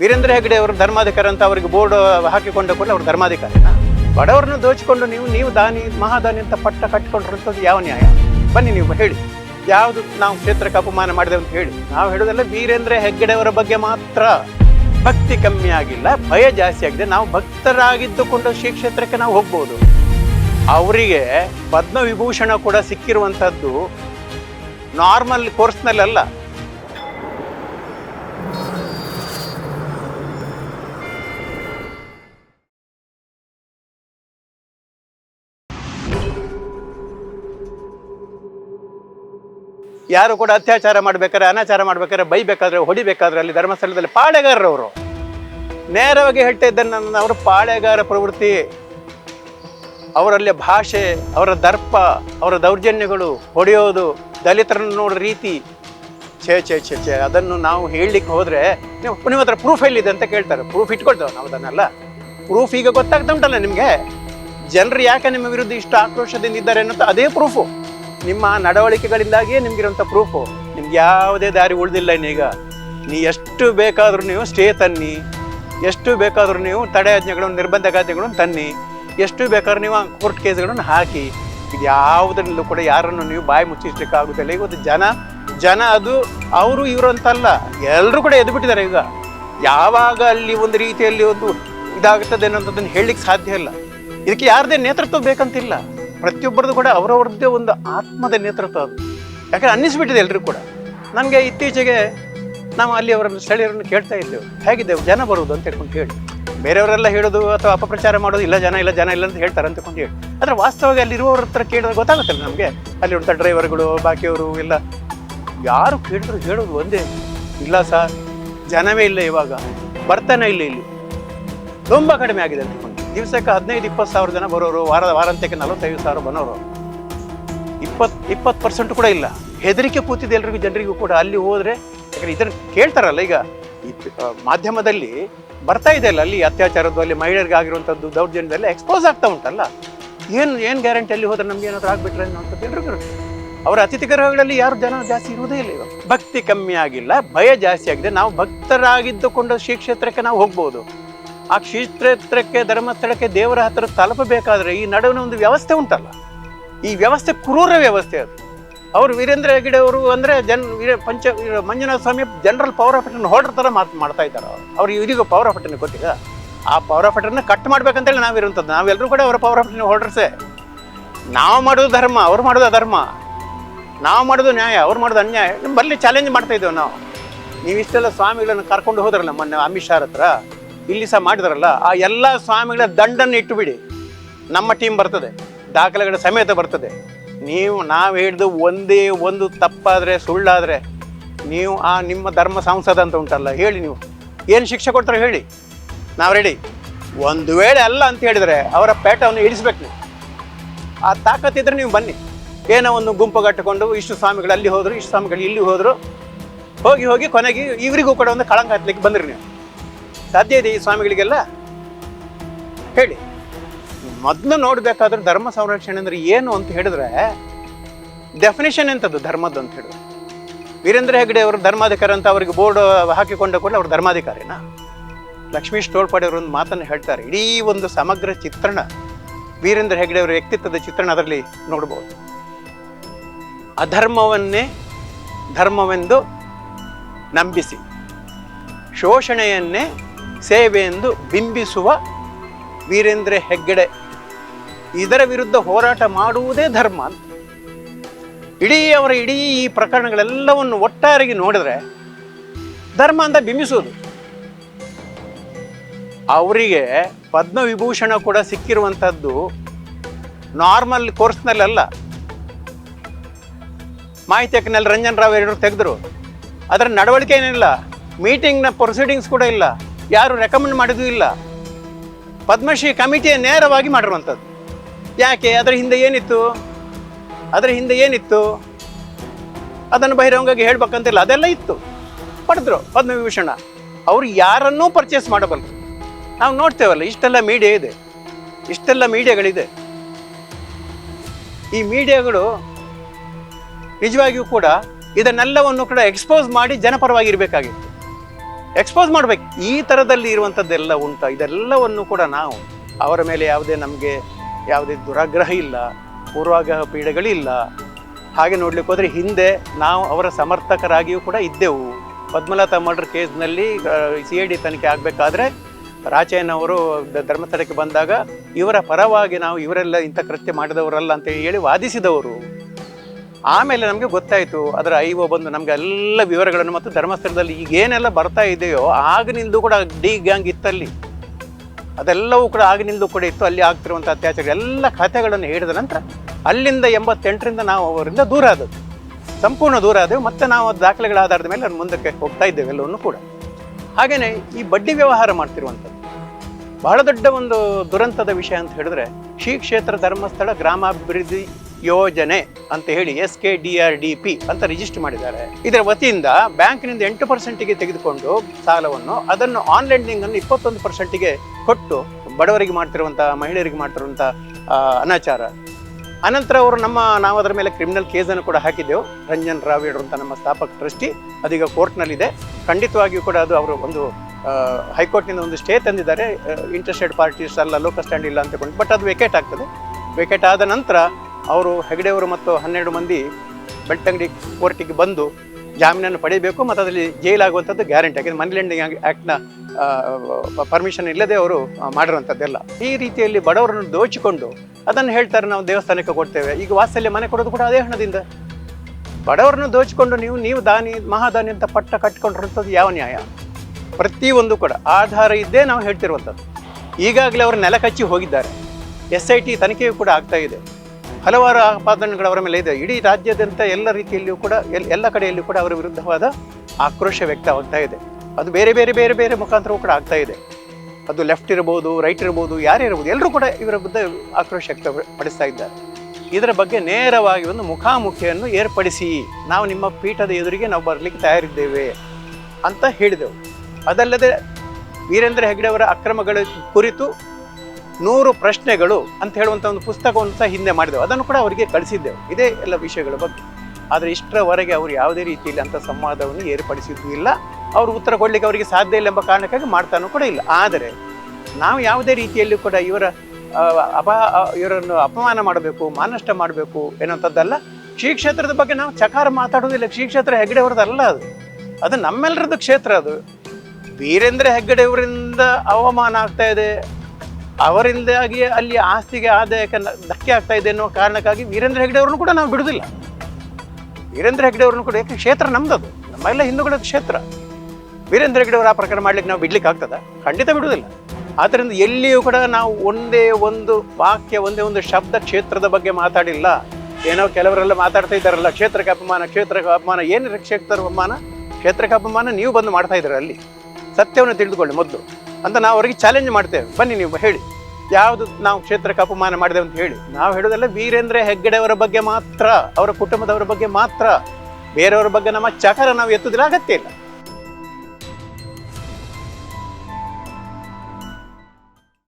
ವೀರೇಂದ್ರ ಹೆಗ್ಡೆ ಅವರು ಧರ್ಮಾಧಿಕಾರಿ ಅಂತ ಅವರಿಗೆ ಬೋರ್ಡ್ ಹಾಕಿಕೊಂಡ ಕೂಡ ಅವರು ಧರ್ಮಾಧಿಕಾರಿನ ಬಡವರನ್ನು ದೋಚಿಕೊಂಡು ನೀವು ನೀವು ದಾನಿ, ಮಹಾದಾನಿ ಅಂತ ಪಟ್ಟ ಕಟ್ಟಿಕೊಂಡಿರುವಂಥದ್ದು ಯಾವ ನ್ಯಾಯ? ಬನ್ನಿ ನೀವು ಹೇಳಿ. ಯಾವುದು ನಾವು ಕ್ಷೇತ್ರಕ್ಕೆ ಅಪಮಾನ ಮಾಡಿದೆ ಅಂತ ಹೇಳಿ. ನಾವು ಹೇಳೋದಲ್ಲ ವೀರೇಂದ್ರ ಹೆಗ್ಗಡೆ ಅವರ ಬಗ್ಗೆ ಮಾತ್ರ. ಭಕ್ತಿ ಕಮ್ಮಿ ಆಗಿಲ್ಲ, ಭಯ ಜಾಸ್ತಿ ಆಗಿದೆ. ನಾವು ಭಕ್ತರಾಗಿದ್ದುಕೊಂಡು ಶ್ರೀ ಕ್ಷೇತ್ರಕ್ಕೆ ನಾವು ಹೋಗ್ಬೋದು. ಅವರಿಗೆ ಪದ್ಮವಿಭೂಷಣ ಕೂಡ ಸಿಕ್ಕಿರುವಂಥದ್ದು ನಾರ್ಮಲ್ ಕೋರ್ಸ್ನಲ್ಲ ಯಾರು ಕೂಡ ಅತ್ಯಾಚಾರ ಮಾಡಬೇಕಾದ್ರೆ, ಅನಾಚಾರ ಮಾಡ್ಬೇಕಾದ್ರೆ, ಬೈಬೇಕಾದ್ರೆ, ಹೊಡಿಬೇಕಾದ್ರೆ ಅಲ್ಲಿ ಧರ್ಮಸ್ಥಳದಲ್ಲಿ ಪಾಳೆಗಾರರವರು. ನೇರವಾಗಿ ಹೇಳ್ತಾ ನನ್ನ ಅವರು ಪಾಳೆಗಾರ ಪ್ರವೃತ್ತಿ. ಅವರಲ್ಲಿ ಭಾಷೆ, ಅವರ ದರ್ಪ, ಅವರ ದೌರ್ಜನ್ಯಗಳು ಹೊಡೆಯೋದು, ದಲಿತರನ್ನು ನೋಡೋ ರೀತಿ. ಛೇ ಛೇ ಛೇ ಛೇ, ಅದನ್ನು ನಾವು ಹೇಳಲಿಕ್ಕೆ ಹೋದರೆ, ನೀವು, ನಿಮ್ಮ ಹತ್ರ ಪ್ರೂಫ್ ಎಲ್ಲಿದೆ ಅಂತ ಕೇಳ್ತಾರೆ. ಪ್ರೂಫ್ ಇಟ್ಕೊಳ್ತೇವೆ ನಾವು ಅದನ್ನೆಲ್ಲ. ಪ್ರೂಫ್ ಈಗ ಗೊತ್ತಾಗ್ತಾ ಉಂಟಲ್ಲ ನಿಮಗೆ? ಜನರು ಯಾಕೆ ನಿಮ್ಮ ವಿರುದ್ಧ ಇಷ್ಟು ಆಕ್ರೋಶದಿಂದ ಇದ್ದಾರೆ ಅನ್ನೋದು ಅದೇ ಪ್ರೂಫು ನಿಮ್ಮ ನಡವಳಿಕೆಗಳಿಂದಾಗಿಯೇ ನಿಮ್ಗಿರುವಂಥ ಪ್ರೂಫು ನಿಮ್ಗೆ ಯಾವುದೇ ದಾರಿ ಉಳಿದಿಲ್ಲ ಇನ್ನೀಗ. ನೀ ಎಷ್ಟು ಬೇಕಾದರೂ ನೀವು ಸ್ಟೇ ತನ್ನಿ. ಎಷ್ಟು ಬೇಕಾದರೂ ನೀವು ತಡೆಯಾಜ್ಞೆಗಳನ್ನು ನಿರ್ಬಂಧಕಾಜ್ಞೆಗಳನ್ನು ತನ್ನಿ. ಎಷ್ಟು ಬೇಕಾದ್ರೂ ನೀವು ಕೋರ್ಟ್ ಕೇಸ್ಗಳನ್ನು ಹಾಕಿ. ಇದು ಕೂಡ ಯಾರನ್ನು ನೀವು ಬಾಯಿ ಮುಚ್ಚಿಸ್ಲಿಕ್ಕೆ ಆಗುದಿಲ್ಲ ಇವತ್ತು ಜನ ಜನ ಅದು ಅವರು, ಇವರು ಅಂತಲ್ಲ. ಎಲ್ಲರೂ ಕೂಡ ಎದ್ದು ಬಿಟ್ಟಿದ್ದಾರೆ ಈಗ. ಯಾವಾಗ ಅಲ್ಲಿ ಒಂದು ರೀತಿಯಲ್ಲಿ ಒಂದು ಇದಾಗುತ್ತದೆ ಅನ್ನೋದನ್ನು ಹೇಳಲಿಕ್ಕೆ ಸಾಧ್ಯ ಇಲ್ಲ. ಇದಕ್ಕೆ ಯಾರದೇ ನೇತೃತ್ವ ಬೇಕಂತಿಲ್ಲ. ಪ್ರತಿಯೊಬ್ಬರದ್ದು ಕೂಡ ಅವರವ್ರದ್ದೇ ಒಂದು ಆತ್ಮದ ನೇತೃತ್ವ ಅದು. ಯಾಕಂದ್ರೆ ಅನ್ನಿಸ್ಬಿಟ್ಟಿದೆ ಎಲ್ಲರೂ ಕೂಡ. ನನಗೆ ಇತ್ತೀಚೆಗೆ ನಾವು ಅಲ್ಲಿ ಅವರನ್ನು ಸ್ಥಳೀಯರನ್ನು ಕೇಳ್ತಾ ಇದ್ದೆವು. ಹೇಗಿದ್ದೆವು ಜನ ಬರುವುದು ಅಂತ ಹೇಳ್ಕೊಂಡು ಹೇಳಿ ಬೇರೆಯವರೆಲ್ಲ ಹೇಳೋದು ಅಥವಾ ಅಪಪ್ರಚಾರ ಮಾಡೋದು, ಇಲ್ಲ ಜನ ಇಲ್ಲ ಜನ, ಇಲ್ಲ ಅಂತ ಹೇಳ್ತಾರೆ ಅಂತ ಕೊಂಡು ಹೇಳಿ. ಆದರೆ ವಾಸ್ತವವಾಗಿ ಅಲ್ಲಿರುವವ್ರ ಹತ್ರ ಕೇಳಿದ್ರೆ ಗೊತ್ತಾಗುತ್ತಲ್ಲ ನಮಗೆ. ಅಲ್ಲಿರುವಂಥ ಡ್ರೈವರ್ಗಳು, ಬಾಕಿಯವರು ಎಲ್ಲ ಯಾರು ಕೇಳಿದ್ರು ಹೇಳೋದು ಒಂದೇ. ಇಲ್ಲ ಸರ್, ಜನವೇ ಇಲ್ಲ ಇವಾಗ. ಬರ್ತಾನೆ ಇಲ್ಲ ಇಲ್ಲಿ. ತುಂಬ ಕಡಿಮೆ ಆಗಿದೆ ಅಂತ. ದಿವಸಕ್ಕೆ ಹದಿನೈದು, ಇಪ್ಪತ್ತು ಸಾವಿರ ಜನ ಬರೋರು, ವಾರದ, ವಾರಾಂತ್ಯಕ್ಕೆ ನಲವತ್ತೈದು ಸಾವಿರ ಬರೋರು. ಇಪ್ಪತ್ತು ಇಪ್ಪತ್ತು ಪರ್ಸೆಂಟ್ ಕೂಡ ಇಲ್ಲ. ಹೆದರಿಕೆ ಕೂತಿದೆ ಎಲ್ರಿಗೂ, ಜನರಿಗೂ ಕೂಡ. ಅಲ್ಲಿ ಹೋದರೆ, ಯಾಕಂದರೆ ಇದನ್ನು ಕೇಳ್ತಾರಲ್ಲ ಈಗ, ಈ ಮಾಧ್ಯಮದಲ್ಲಿ ಬರ್ತಾ ಇದೆ ಅಲ್ಲ, ಅಲ್ಲಿ ಅತ್ಯಾಚಾರದ್ದು, ಅಲ್ಲಿ ಮಹಿಳೆಯರಿಗೆ ಆಗಿರುವಂಥದ್ದು, ದೌರ್ಜನ್ಯದಲ್ಲ ಎಕ್ಸ್ಪೋಸ್ ಆಗ್ತಾ ಉಂಟಲ್ಲ. ಏನು ಏನು ಗ್ಯಾರಂಟಿ ಅಲ್ಲಿ ಹೋದ್ರೆ ನಮ್ಗೆ ಏನಾದರೂ ಆಗ್ಬಿಟ್ರೆ ಅನ್ನೋಂಥದ್ದು ಎಲ್ರಿಗೂ. ಅವರ ಅತಿಥಿ ಗೃಹಗಳಲ್ಲಿ ಯಾರು ಜನ ಜಾಸ್ತಿ ಇರುವುದೇ ಇಲ್ಲ ಭಕ್ತಿ ಕಮ್ಮಿ ಆಗಿಲ್ಲ, ಭಯ ಜಾಸ್ತಿ ಆಗಿದೆ. ನಾವು ಭಕ್ತರಾಗಿದ್ದುಕೊಂಡು ಶ್ರೀ ಕ್ಷೇತ್ರಕ್ಕೆ ನಾವು ಹೋಗ್ಬೋದು. ಆ ಕ್ಷೇತ್ರಕ್ಕೆ, ಧರ್ಮಸ್ಥಳಕ್ಕೆ ದೇವರ ಹತ್ರ ತಲುಪಬೇಕಾದ್ರೆ ಈ ನಡುವಿನ ಒಂದು ವ್ಯವಸ್ಥೆ ಉಂಟಲ್ಲ. ಈ ವ್ಯವಸ್ಥೆ ಕ್ರೂರ ವ್ಯವಸ್ಥೆ ಅದು. ಅವರು ವೀರೇಂದ್ರ ಹೆಗ್ಗಡೆ ಅವರು ಅಂದರೆ ಜನ್ ಪಂಚ Manjunatha Swamy general power of attorney holder ಥರ ಮಾತು, ಮಾಡ್ತಾ ಇದ್ದಾರೆ ಅವರು. ಅವ್ರು ಇದೀಗ ಪವರ್ ಆಫ್ ಅಟರ್ನ್ ಗೊತ್ತಿಲ್ಲ. ಆ ಪವರ್ ಆಫ್ ಅಟರ್ನ ಕಟ್ ಮಾಡ್ಬೇಕಂತೇಳಿ ನಾವಿರುವಂಥದ್ದು. ನಾವೆಲ್ಲರೂ ಕೂಡ ಅವರ ಪವರ್ ಆಫ್ ಅಟರ್ನ್ ನಾವು ಮಾಡೋದು ಧರ್ಮ, ಅವ್ರು ಮಾಡೋದು ಅಧರ್ಮ. ನಾವು ಮಾಡೋದು ನ್ಯಾಯ, ಅವ್ರು ಮಾಡೋದು ಅನ್ಯಾಯ. ಬರಲಿ ಚಾಲೆಂಜ್ ಮಾಡ್ತಾ ಇದ್ದೇವೆ ನಾವು. ನೀವು ಇಷ್ಟೆಲ್ಲ ಸ್ವಾಮಿಗಳನ್ನು ಕರ್ಕೊಂಡು ಹೋದ್ರಲ್ಲ ಮೊನ್ನೆ ಅಮಿತ್ ಶಾ ಹತ್ರ. ಇಲ್ಲಿ ಸಹ ಮಾಡಿದಾರಲ್ಲ, ಆ ಎಲ್ಲ ಸ್ವಾಮಿಗಳ ದಂಡನ್ನು ಇಟ್ಟುಬಿಡಿ. ನಮ್ಮ ಟೀಮ್ ಬರ್ತದೆ, ದಾಖಲೆಗಳ ಸಮೇತ ಬರ್ತದೆ. ನೀವು ನಾವು ಹಿಡಿದು ಒಂದೇ ಒಂದು ತಪ್ಪಾದರೆ, ಸುಳ್ಳಾದರೆ, ನೀವು ಆ ನಿಮ್ಮ ಧರ್ಮ ಸಂಸದ ಅಂತ ಉಂಟಲ್ಲ, ಹೇಳಿ ನೀವು. ಏನು ಶಿಕ್ಷೆ ಕೊಡ್ತಾರೆ ಹೇಳಿ. ನಾವು ರೆಡಿ ಒಂದು ವೇಳೆ ಅಲ್ಲ ಅಂತ ಹೇಳಿದರೆ ಅವರ ಪೇಟವನ್ನು ಇಳಿಸ್ಬೇಕು ನೀವು. ಆ ತಾಕತ್ತಿದ್ರೆ ನೀವು ಬನ್ನಿ. ಏನೋ ಒಂದು ಗುಂಪು ಕಟ್ಟಿಕೊಂಡು ಇಷ್ಟು ಸ್ವಾಮಿಗಳು ಅಲ್ಲಿ ಹೋದರು, ಇಷ್ಟು ಸ್ವಾಮಿಗಳು ಇಲ್ಲಿ ಹೋದರು, ಹೋಗಿ ಹೋಗಿ ಕೊನೆಗೆ ಇವರಿಗೂ ಕೂಡ ಒಂದು ಕಳಂಕ ಹತ್ತಲಿಕ್ಕೆ ಬಂದ್ರಿ ನೀವು. ಸಾಧ್ಯ ಇದೆ ಈ ಸ್ವಾಮಿಗಳಿಗೆಲ್ಲ? ಹೇಳಿ. ಮೊದಲು ನೋಡಬೇಕಾದ್ರೆ ಧರ್ಮ ಸಂರಕ್ಷಣೆ ಅಂದ್ರೆ ಏನು ಅಂತ ಹೇಳಿದ್ರೆ ಡೆಫಿನೇಷನ್ ಎಂಥದ್ದು ಧರ್ಮದ್ದು ಅಂತ ಹೇಳಿದ್ರೆ? ವೀರೇಂದ್ರ ಹೆಗ್ಡೆ ಅವರು ಧರ್ಮಾಧಿಕಾರಿ ಅಂತ ಅವರಿಗೆ ಬೋರ್ಡ್ ಹಾಕಿಕೊಂಡ ಕೂಡ ಅವರು ಧರ್ಮಾಧಿಕಾರಿನಾ. ಲಕ್ಷ್ಮೀಶ್ ಅವರು ಒಂದು ಮಾತನ್ನು ಹೇಳ್ತಾರೆ. ಇಡೀ ಒಂದು ಸಮಗ್ರ ಚಿತ್ರಣ, ವೀರೇಂದ್ರ ಹೆಗ್ಡೆ ಅವರ ವ್ಯಕ್ತಿತ್ವದ ಚಿತ್ರಣ ಅದರಲ್ಲಿ ನೋಡ್ಬೋದು. ಅಧರ್ಮವನ್ನೇ ಧರ್ಮವೆಂದು ನಂಬಿಸಿ, ಶೋಷಣೆಯನ್ನೇ ಸೇವೆ ಬಿಂಬಿಸುವ ವೀರೇಂದ್ರ ಹೆಗ್ಗಡೆ. ಇದರ ವಿರುದ್ಧ ಹೋರಾಟ ಮಾಡುವುದೇ ಧರ್ಮ. ಇಡೀ ಅವರ ಇಡೀ ಈ ಪ್ರಕರಣಗಳೆಲ್ಲವನ್ನು ಒಟ್ಟಾರೆಗೆ ನೋಡಿದ್ರೆ ಧರ್ಮ ಅಂತ ಬಿಂಬಿಸುವುದು. ಅವರಿಗೆ ಪದ್ಮವಿಭೂಷಣ ಕೂಡ ಸಿಕ್ಕಿರುವಂಥದ್ದು ನಾರ್ಮಲ್ ಕೋರ್ಸ್ನಲ್ಲ ಮಾಹಿತಿ ಹಕ್ಕಿನಲ್ಲಿ ರಂಜನ್ ರಾವ್ ಎರಡು ತೆಗೆದ್ರು. ಅದರ ನಡವಳಿಕೆ ಏನಿಲ್ಲ ಮೀಟಿಂಗ್ನ ಪ್ರೊಸೀಡಿಂಗ್ಸ್ ಕೂಡ ಇಲ್ಲ. ಯಾರು ರೆಕಮೆಂಡ್ ಮಾಡಿದ್ದು ಇಲ್ಲ. ಪದ್ಮಶ್ರೀ ಕಮಿಟಿಯ ನೇರವಾಗಿ ಮಾಡಿರುವಂಥದ್ದು. ಯಾಕೆ? ಅದರ ಹಿಂದೆ ಏನಿತ್ತು? ಅದರ ಹಿಂದೆ ಏನಿತ್ತು? ಅದನ್ನು ಬಹಿರಂಗವಾಗಿ ಹೇಳ್ಬೇಕಂತಿಲ್ಲ. ಅದೆಲ್ಲ ಇತ್ತು. ಪಡೆದ್ರು ಪದ್ಮವಿಭೂಷಣ ಅವರು ಯಾರನ್ನೂ ಪರ್ಚೇಸ್ ಮಾಡಬಲ್ಲರು ನಾವು ನೋಡ್ತೇವಲ್ಲ, ಇಷ್ಟೆಲ್ಲ ಮೀಡಿಯಾ ಇದೆ. ಇಷ್ಟೆಲ್ಲ ಮೀಡಿಯಾಗಳಿದೆ ಈ ಮೀಡಿಯಾಗಳು ನಿಜವಾಗಿಯೂ ಕೂಡ ಇದನ್ನೆಲ್ಲವನ್ನು ಕೂಡ ಎಕ್ಸ್ಪೋಸ್ ಮಾಡಿ ಜನಪರವಾಗಿರಬೇಕಾಗಿತ್ತು. ಎಕ್ಸ್ಪೋಸ್ ಮಾಡ್ಬೇಕು. ಈ ಥರದಲ್ಲಿ ಇರುವಂಥದ್ದೆಲ್ಲ ಉಂಟ. ಇದೆಲ್ಲವನ್ನು ಕೂಡ ನಾವು ಅವರ ಮೇಲೆ ಯಾವುದೇ ನಮಗೆ ಯಾವುದೇ ದುರಾಗ್ರಹ ಇಲ್ಲ, ಪೂರ್ವಾಗ್ರಹ ಪೀಡೆಗಳಿಲ್ಲ. ಹಾಗೆ ನೋಡ್ಲಿಕ್ಕೆ ಹೋದ್ರೆ ಹಿಂದೆ ನಾವು ಅವರ ಸಮರ್ಥಕರಾಗಿಯೂ ಕೂಡ ಇದ್ದೆವು. ಪದ್ಮಲತಾ ಮರ್ಡರ್ ಕೇಸ್ನಲ್ಲಿ ಸಿ ಐ ಡಿ ತನಿಖೆ ಆಗಬೇಕಾದ್ರೆ ರಾಚಯ್ಯನವರು ಧರ್ಮಸ್ಥಳಕ್ಕೆ ಬಂದಾಗ ಇವರ ಪರವಾಗಿ ನಾವು ಇವರೆಲ್ಲ ಇಂಥ ಕೃತ್ಯ ಮಾಡಿದವರಲ್ಲ ಅಂತ ಹೇಳಿ ವಾದಿಸಿದವರು. ಆಮೇಲೆ ನಮಗೆ ಗೊತ್ತಾಯಿತು, ಅದರ ಐವೋ ಬಂದು ನಮಗೆ ಎಲ್ಲ ವಿವರಗಳನ್ನು ಮತ್ತು ಧರ್ಮಸ್ಥಳದಲ್ಲಿ ಈಗ ಏನೆಲ್ಲ ಬರ್ತಾ ಇದೆಯೋ ಆಗಿನಿಂದ ಕೂಡ ಡಿ ಗ್ಯಾಂಗ್ ಇತ್ತಲ್ಲಿ. ಅದೆಲ್ಲವೂ ಕೂಡ ಆಗಿನಿಂದ ಕೂಡ ಇತ್ತು, ಅಲ್ಲಿ ಆಗ್ತಿರುವಂಥ ಅತ್ಯಾಚಾರ, ಎಲ್ಲ ಕಥೆಗಳನ್ನು ಹೇಳಿದ ನಂತರ ಅಲ್ಲಿಂದ ಎಂಬತ್ತೆಂಟರಿಂದ ನಾವು ಅವರಿಂದ ದೂರ ಆದದ್ದು. ಸಂಪೂರ್ಣ ದೂರ ಆದೆವು, ಮತ್ತೆ ನಾವು ದಾಖಲೆಗಳ ಆಧಾರದ ಮೇಲೆ ಮುಂದಕ್ಕೆ ಹೋಗ್ತಾ ಇದ್ದೇವೆ ಎಲ್ಲವನ್ನು ಕೂಡ. ಹಾಗೆಯೇ ಈ ಬಡ್ಡಿ ವ್ಯವಹಾರ ಮಾಡ್ತಿರುವಂಥದ್ದು. ಬಹಳ ದೊಡ್ಡ ಒಂದು ದುರಂತದ ವಿಷಯ ಅಂತ ಹೇಳಿದ್ರೆ ಶ್ರೀ ಕ್ಷೇತ್ರ ಧರ್ಮಸ್ಥಳ ಗ್ರಾಮಾಭಿವೃದ್ಧಿ ಯೋಜನೆ ಅಂತ ಹೇಳಿ S K D R D P ಅಂತ ರಿಜಿಸ್ಟರ್ ಮಾಡಿದ್ದಾರೆ. ಇದರ ವತಿಯಿಂದ ಬ್ಯಾಂಕ್ನಿಂದ ಎಂಟು ಪರ್ಸೆಂಟಿಗೆ ತೆಗೆದುಕೊಂಡು ಸಾಲವನ್ನು ಅದನ್ನು ಆನ್ಲೈನಿಂಗ್ ಅನ್ನು ಇಪ್ಪತ್ತೊಂದು ಪರ್ಸೆಂಟಿಗೆ ಕೊಟ್ಟು ಬಡವರಿಗೆ ಮಾಡ್ತಿರುವಂತಹ ಮಹಿಳೆಯರಿಗೆ ಮಾಡ್ತಿರುವಂಥ ಅನಾಚಾರ. ಅನಂತರ ಅವರು ನಮ್ಮ ನಾವು ಅದರ ಮೇಲೆ ಕ್ರಿಮಿನಲ್ ಕೇಸನ್ನು ಕೂಡ ಹಾಕಿದ್ದೆವು. ರಂಜನ್ ರಾವಿಡ್ ಅಂತ ನಮ್ಮ ಸ್ಥಾಪಕ ಟ್ರಸ್ಟಿ ಅದೀಗ ಕೋರ್ಟ್ನಲ್ಲಿದೆ. ಖಂಡಿತವಾಗಿಯೂ ಕೂಡ ಅದು ಅವರು ಒಂದು ಹೈಕೋರ್ಟ್ ಹೈಕೋರ್ಟ್ನಿಂದ ಒಂದು ಸ್ಟೇ ತಂದಿದ್ದಾರೆ. ಇಂಟ್ರೆಸ್ಟೆಡ್ ಪಾರ್ಟೀಸ್ ಅಲ್ಲ ಲೋಕಲ್ ಸ್ಟ್ಯಾಂಡ್ ಇಲ್ಲ ಅಂತ ಬಟ್ ಅದು ವೆಕೇಟ್ ಆಗ್ತದೆ. ವೆಕೇಟ್ ಆದ ನಂತರ ಅವರು ಹೆಗಡೆಯವರು ಮತ್ತು ಹನ್ನೆರಡು ಮಂದಿ ಬೆಳ್ತಂಗಡಿ ಕೋರ್ಟಿಗೆ ಬಂದು ಜಾಮೀನನ್ನು ಪಡೆಯಬೇಕು ಮತ್ತು ಅದರಲ್ಲಿ ಜೈಲಾಗುವಂಥದ್ದು ಗ್ಯಾರಂಟಿ ಯಾಕೆಂದರೆ ಮನಿ ಲೆಂಡಿಂಗ್ ಆ್ಯಕ್ಟ್ನ ಪರ್ಮಿಷನ್ ಇಲ್ಲದೆ ಅವರು ಮಾಡಿರುವಂಥದ್ದೆಲ್ಲ. ಈ ರೀತಿಯಲ್ಲಿ ಬಡವರನ್ನು ದೋಚಿಕೊಂಡು ಅದನ್ನು ಹೇಳ್ತಾರೆ, ನಾವು ದೇವಸ್ಥಾನಕ್ಕೆ ಕೊಡ್ತೇವೆ. ಈಗ ವಾಸಲ್ಲಿ ಮನೆ ಕೊಡೋದು ಕೂಡ ಅದೇ ಹಣದಿಂದ. ಬಡವರನ್ನು ದೋಚಿಕೊಂಡು ನೀವು ನೀವು ದಾನಿ, ಮಹಾದಾನಿ ಅಂತ ಪಟ್ಟ ಕಟ್ಟಿಕೊಂಡಿರುವಂಥದ್ದು ಯಾವ ನ್ಯಾಯ? ಪ್ರತಿಯೊಂದು ಕೂಡ. ಆಧಾರ ಇದ್ದೇ ನಾವು ಹೇಳ್ತಿರುವಂಥದ್ದು. ಈಗಾಗಲೇ ಅವರು ನೆಲಕಚ್ಚಿ ಹೋಗಿದ್ದಾರೆ. ಎಸ್ ಐ ಟಿ ತನಿಖೆಯೂ ಕೂಡ ಆಗ್ತಾ ಹಲವಾರು ಆಪಾದನೆಗಳು ಅವರ ಮೇಲೆ ಇದೆ. ಇಡೀ ರಾಜ್ಯಾದ್ಯಂತ ಎಲ್ಲ ರೀತಿಯಲ್ಲಿಯೂ ಕೂಡ, ಎಲ್- ಎಲ್ಲ ಕಡೆಯಲ್ಲಿಯೂ ಕೂಡ ಅವರ ವಿರುದ್ಧವಾದ ಆಕ್ರೋಶ ವ್ಯಕ್ತವಾಗ್ತಾ ಇದೆ. ಅದು ಬೇರೆ ಬೇರೆ ಬೇರೆ ಬೇರೆ ಮುಖಾಂತರವೂ ಕೂಡ ಆಗ್ತಾ ಇದೆ. ಅದು ಲೆಫ್ಟ್ ಇರ್ಬೋದು, ರೈಟ್ ಇರ್ಬೋದು, ಯಾರೇ ಇರ್ಬೋದು, ಎಲ್ಲರೂ ಕೂಡ ಇವರ ವಿರುದ್ಧ ಆಕ್ರೋಶ ವ್ಯಕ್ತಪಡಿಸ್ತಾ ಇದ್ದಾರೆ. ಇದರ ಬಗ್ಗೆ ನೇರವಾಗಿ ಒಂದು ಮುಖಾಮುಖಿಯನ್ನು ಏರ್ಪಡಿಸಿ, ನಾವು ನಿಮ್ಮ ಪೀಠದ ಎದುರಿಗೆ ನಾವು ಬರಲಿಕ್ಕೆ ತಯಾರಿದ್ದೇವೆ ಅಂತ ಹೇಳಿದೆವು. ಅದಲ್ಲದೆ ವೀರೇಂದ್ರ ಹೆಗ್ಡೆ ಅವರ ಅಕ್ರಮಗಳ ಕುರಿತು ನೂರು ಪ್ರಶ್ನೆಗಳು ಅಂತ ಹೇಳುವಂಥ ಒಂದು ಪುಸ್ತಕವನ್ನು ಸಹ ಹಿಂದೆ ಮಾಡಿದೆವು. ಅದನ್ನು ಕೂಡ ಅವರಿಗೆ ಕಳಿಸಿದ್ದೆವು. ಇದೇ ಎಲ್ಲ ವಿಷಯಗಳ ಬಗ್ಗೆ. ಆದರೆ ಇಷ್ಟರವರೆಗೆ ಅವರು ಯಾವುದೇ ರೀತಿಯಲ್ಲಿ ಅಂಥ ಸಂವಾದವನ್ನು ಏರ್ಪಡಿಸಿದ್ದು ಇಲ್ಲ. ಅವರು ಉತ್ತರ ಕೊಡಲಿಕ್ಕೆ ಅವರಿಗೆ ಸಾಧ್ಯ ಇಲ್ಲ ಎಂಬ ಕಾರಣಕ್ಕಾಗಿ ಮಾಡ್ತಾನೂ ಕೂಡ ಇಲ್ಲ. ಆದರೆ ನಾವು ಯಾವುದೇ ರೀತಿಯಲ್ಲಿ ಕೂಡ ಇವರ ಅಪ ಇವರನ್ನು ಅಪಮಾನ ಮಾಡಬೇಕು ಮಾನಷ್ಟ ಮಾಡಬೇಕು ಎನ್ನುವಂಥದ್ದಲ್ಲ. ಕ್ಷೇತ್ರದ ಬಗ್ಗೆ ನಾವು ಚಕಾರ ಮಾತಾಡೋದಿಲ್ಲ. ಕ್ಷೇತ್ರ ಹೆಗ್ಗಡೆಯವ್ರದ್ದಲ್ಲ ಅದು. ಅದು ನಮ್ಮೆಲ್ಲರದ್ದು ಕ್ಷೇತ್ರ ಅದು. ವೀರೇಂದ್ರ ಹೆಗ್ಗಡೆಯವರಿಂದ ಅವಮಾನ ಆಗ್ತಾ ಇದೆ. ಅವರಿಂದಾಗಿ ಅಲ್ಲಿ ಆಸ್ತಿಗೆ ಆದಾಯಕ್ಕೆ ಧಕ್ಕೆ ಆಗ್ತಾ ಇದೆ ಅನ್ನೋ ಕಾರಣಕ್ಕಾಗಿ ವೀರೇಂದ್ರ ಹೆಗ್ಗಡೆಯವ್ರನ್ನು ಕೂಡ ನಾವು ಬಿಡುವುದಿಲ್ಲ ವೀರೇಂದ್ರ ಹೆಗ್ಡೆ ಅವ್ರನ್ನು ಕೂಡ, ಯಾಕೆ ಕ್ಷೇತ್ರ ನಮ್ದದು. ನಮ್ಮೆಲ್ಲ ಹಿಂದೂಗಳ ಕ್ಷೇತ್ರ. ವೀರೇಂದ್ರ ಹೆಗ್ಡೆ ಅವರು ಆ ಪ್ರಕಾರ ಮಾಡ್ಲಿಕ್ಕೆ ನಾವು ಬಿಡ್ಲಿಕ್ಕೆ ಆಗ್ತದ? ಖಂಡಿತ ಬಿಡುವುದಿಲ್ಲ ಆದ್ದರಿಂದ ಎಲ್ಲಿಯೂ ಕೂಡ ನಾವು ಒಂದೇ ಒಂದು ವಾಕ್ಯ, ಒಂದೇ ಒಂದು ಶಬ್ದ ಕ್ಷೇತ್ರದ ಬಗ್ಗೆ ಮಾತಾಡಿಲ್ಲ. ಏನೋ ಕೆಲವರೆಲ್ಲ ಮಾತಾಡ್ತಾ ಇದ್ದಾರಲ್ಲ, ಕ್ಷೇತ್ರಕ್ಕೆ ಅಪಮಾನ ಕ್ಷೇತ್ರಕ್ಕೆ ಅಪಮಾನ, ಏನು ಕ್ಷೇತ್ರ ಅಪಮಾನ? ಕ್ಷೇತ್ರಕ್ಕೆ ಅಪಮಾನ, ನೀವು ಬಂದು ಮಾಡ್ತಾ ಇದ್ದೀರ ಅಲ್ಲಿ. ಸತ್ಯವನ್ನು ತಿಳಿದುಕೊಳ್ಳಿ ಮೊದಲು. ಅಂತ ನಾವು ಅವರಿಗೆ ಚಾಲೆಂಜ್ ಮಾಡ್ತೇವೆ. ಬನ್ನಿ ನೀವು, ಹೇಳಿ. ಯಾವುದು ನಾವು ಕ್ಷೇತ್ರಕ್ಕೆ ಅಪಮಾನ ಮಾಡಿದೆ ಅಂತ ಹೇಳಿ. ನಾವು ಹೇಳೋದಲ್ಲ ವೀರೇಂದ್ರ ಹೆಗ್ಗಡೆ ಅವರ ಬಗ್ಗೆ ಮಾತ್ರ, ಅವರ ಕುಟುಂಬದವರ ಬಗ್ಗೆ ಮಾತ್ರ. ಬೇರೆಯವರ ಬಗ್ಗೆ ನಮ್ಮ ಚಕರ ನಾವು ಎತ್ತುದಿಲ್ಲ ಅಗತ್ಯ ಇಲ್ಲ.